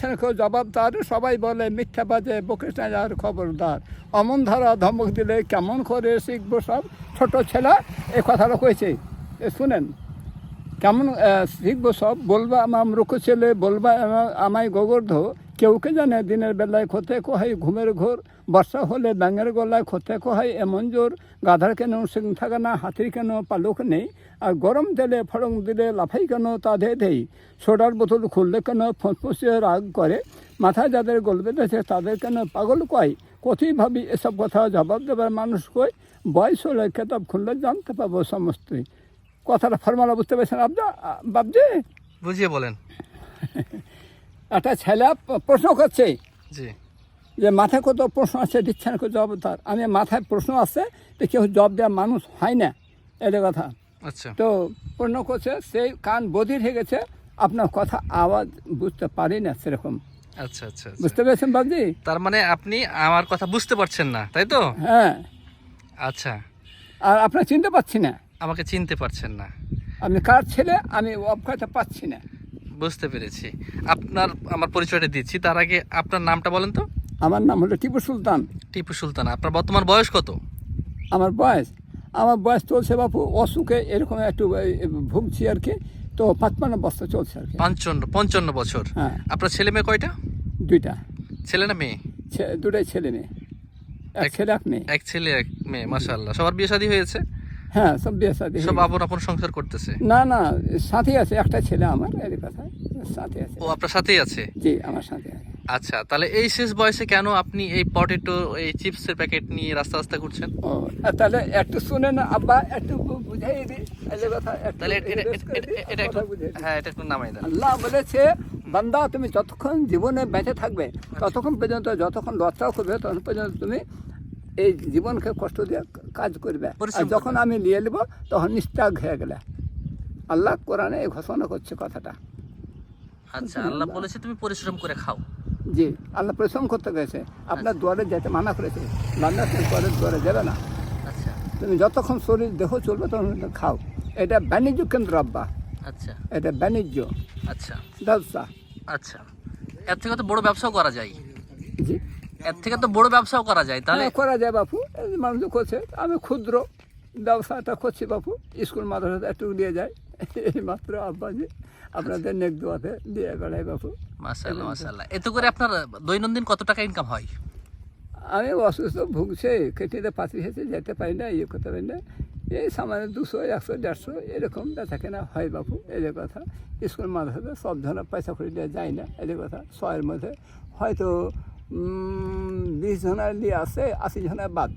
কেউ জবাবদার সবাই বলে, মিথ্যা বাজে, বকে আর খবরদার। অমন ধারা ধমক দিলে কেমন করে শিখব সব? ছোট ছেলে এ কথাটা কয়েছে শুনেন, কেমন শিখব সব? বলবা আমার মূর্খ ছেলে, বলবা আমা- আমায় গোবর্ধ কেউ কে জানে দিনের বেলায় খোতে কোহাই ঘুমের ঘোর, বর্ষা হলে ব্যাঙের গলায় খোতে কোহাই এমন জোর, গাধার কেন, সিং থাকে না, হাতির কেন, পালক নেই, আর গরম তেলে ফড়ং দিলে লাফাই কেন, তা ধে দেই সোডার বোতল খুললে কেন ফসফসিয়ে রাগ করে, মাথায় যাদের গোল বেঁধেছে তাদের কেন, পাগল কয় কথি ভাবি এসব কথা জবাব দেবার মানুষ কই বয়স হলে কেতাব খুললে জানতে পাবো সমস্তই। কথাটা ফর্মালা বুঝতে পেরেছেন আবদা? বাবজি বুঝিয়ে বলেন। একটা ছেলে প্রশ্ন করছে। জি। যে মাথায় কত প্রশ্ন আছে দিচ্ছে না জবাব তার? আমি মাথায় প্রশ্ন আছে তো কেউ জবাব দেওয়া মানুষ হয় না এটা কথা। আচ্ছা। তো প্রশ্ন করছে সেই কান বধির হয়ে গেছে আপনার কথা আওয়াজ বুঝতে পারি না সেরকম। আচ্ছা আচ্ছা আচ্ছা। বুঝতে পেরেছেন বাবজি? তার মানে আপনি আমার কথা বুঝতে পারছেন না তাই তো? হ্যাঁ। আচ্ছা। আর আপনার চিনতে পারছি না। আমাকে চিনতে পারছেন না। আপনি কার ছেলে আমি অবকাশটা পাচ্ছি না। বুঝতে পেরেছি। আপনার আমার পরিচয়টা দিচ্ছি। তার আগে আপনার নামটা বলেন তো। আমার নাম হলো টিপু সুলতান। টিপু সুলতান আপনার বর্তমান বয়স কত? আমার বয়স আমার বয়স চলছে বাপু অসুখে এরকম একটু ভুগছি আর কি। তো পাঁচপান্ন বস্তা চলছে আর কি। পঞ্চান্ন পঞ্চান্ন বছর। হ্যাঁ। আপনার ছেলে মেয়ে কয়টা? দুইটা। ছেলে না মেয়ে? দুটাই ছেলে মেয়ে। এক এক- ছেলে এক মেয়ে। এক ছেলে এক মেয়ে মাশাআল্লাহ। সবার বিয়ে শাদী হয়েছে? হ্যাঁ সব বিয়ে শাদী সব আপন আপন সংসার করতেছে? না না সাথী আছে একটা ছেলে আমার এর কথা সাথে আছে। ও আপনার সাথেই আছে? জি আমার সাথে আছে। আচ্ছা তাহলে এই শেষ বয়সে কেন আপনি এই পটেটো এই চিপসের প্যাকেট নিয়ে রাস্তা রাস্তা ঘুরছেন? ও তাহলে একটু শুনে না আব্বা একটু বুঝাই দিই তাহলে এটা- একটু। হ্যাঁ এটা একটু নামাই দেন। আল্লাহ বলেছে বান্দা তুমি যতক্ষণ জীবনে বেঁচে থাকবে ততক্ষণ পর্যন্ত যতক্ষণ লজ্জাও করবে ততক্ষণ পর্যন্ত তুমি এই জীবনকে কষ্ট দিয়ে কাজ করবে। আর যখন আমি নিয়ে নেব তখন নিস্তাগ হয়ে গেলে। আল্লাহ কোরআনে ঘোষণা করছে কথাটা। আচ্ছা আল্লাহ বলেছে তুমি পরিশ্রম করে খাও। জি আল্লাহ পরিশ্রম করতে গেছে। আপনার দুয়ারে যেতে মানা করেছে। তুমি পরের দুয়ারে যাবে না। আচ্ছা। তুমি যতক্ষণ শরীর দেহ চলবে তখন খাও। এটা বাণিজ্য কেন্দ্র আব্বা। আচ্ছা। এটা বাণিজ্য। আচ্ছা। ব্যবসা। আচ্ছা। এর থেকে তো বড় ব্যবসাও করা যায়। জি। এর থেকে তো বড় ব্যবসাও করা যায় তাহলে হ্যাঁ, করা যায় বাপু। মানুষ করছে আমি ক্ষুদ্র ব্যবসাটা করছি বাপু। স্কুল মাদ্রাসা একটু দিয়ে যায়। এই মাত্র আব্বাজি আপনাদের নেক দোয়াতে দিয়ে বেড়াই বাপু। মাশাআল্লাহ মাশাআল্লাহ। এতে করে আপনার দৈনন্দিন কত টাকা ইনকাম হয়? আমি অসুস্থ ভুগছে খেটিতে পাশে খেতে যেতে পারি না ইয়ে করতে পারি না। এই সামান্য দুশো একশো দেড়শো এরকম বেচা কেনা হয় বাপু যে কথা। স্কুল মাদ্রাসাতে সব ধরনের পয়সা করে দেওয়া যায় না এদের কথা। শয়ের মধ্যে। হয়তো বিশ জনের নিয়ে আসে আশি জনের বাদ।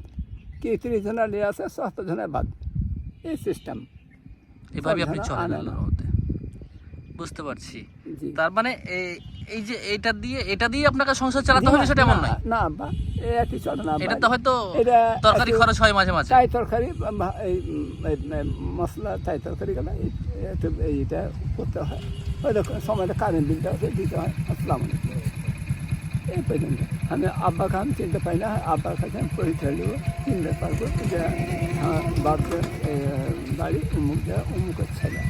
কি তিরিশ জনের নিয়ে আসে সত্তর জনের বাদ। এই সিস্টেম এভাবে আপনি চলেন বুঝতে পারছি। তার মানে এই- যে এটা দিয়ে এটা দিয়ে আপনাকে সংসার চালাতে হবে সেটা এমন নয়? না বা একটি চলে না এটা তো হয়তো তরকারি খরচ হয় মাঝে মাঝে। চাই তরকারি এই মশলা চাই তরকারি গেলে এইটা করতে হয়। হয়তো সময়টা কারেন্ট বিলটা দিতে হয়। আসসালাম আলাইকুম। এই পর্যন্ত। আমি আব্বা খান চিনতে পারি না আব্বার কাছে আমি পরিচয় দেবো চিনতে পারব যে বাপদের বাড়ি, উমুক যা উমুকের ছেলে।